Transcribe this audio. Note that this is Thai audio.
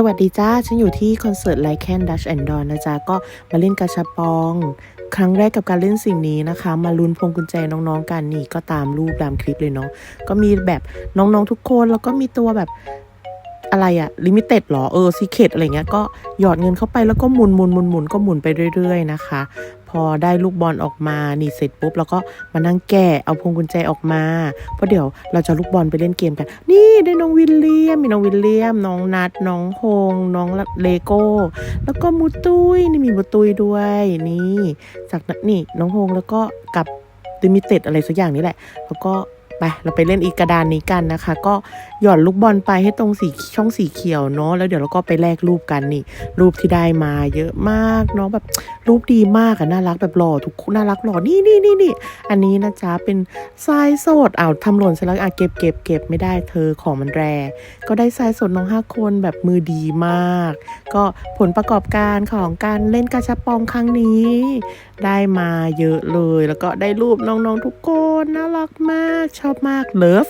สวัสดีจ้า ฉันอยู่ที่คอนเสิร์ตไลแคนดัชแอนดอนนะจ๊ะ ก็มาเล่นกระชับปอง ครั้งแรกกับการเล่นสิ่งนี้นะคะ มาลุ้นพวงกุญแจน้องๆกันนี่ก็ตามรูปตามคลิปเลยเนาะ ก็มีแบบน้องๆทุกคน แล้วก็มีตัวแบบ อะไรอะลิมิเต็ดหรอ เออซีเคดอะไรเงี้ย ก็หยอดเงินเข้าไปแล้วก็หมุนหมุนหมุนหมุนก็หมุนไปเรื่อยๆนะคะ พอได้ลูกบอลออกมา นี่เสร็จปุ๊บแล้วก็มานั่งแกะเอาพวงกุญแจออกมา เพราะเดี๋ยวเราจะลูกบอลไปเล่นเกมกัน นี่ได้น้องวิลเลียม มีน้องวิลเลียม น้องนัด น้องโฮง น้องเลโก้ แล้วก็มูตุยนี่มีมูตุยด้วย นี่ จากนั้นนี่น้องโฮงแล้วก็กับดิมิเต็ดอะไรสักอย่างนี้แหละ แล้วก็ ไปเราไปเล่นอีกกระดานนี้กันนะคะ ก็หย่อนลูกบอลไปให้ตรงสีช่องสีเขียวเนาะแล้วเดี๋ยวเราก็ไปแลกรูปกันนี่ รูปที่ได้มาเยอะมากเนาะแบบรูปดีมากอะน่ารักแบบหล่อทุกคนน่ารักหล่อนี่นี่นี่นี่อันนี้นะจ๊ะเป็นทรายสดอ้าวทำหล่นเสร็จแล้วอะเก็บเก็บเก็บไม่ได้เธอของมันแรก็ได้ทรายสดน้องห้าคนแบบมือดีมาก ก็ผลประกอบการของการเล่นกาชาปองครั้งนี้ ได้มาเยอะเลย แล้วก็ได้รูปน้องๆทุกคนน่ารักมากชอบมากเลิฟ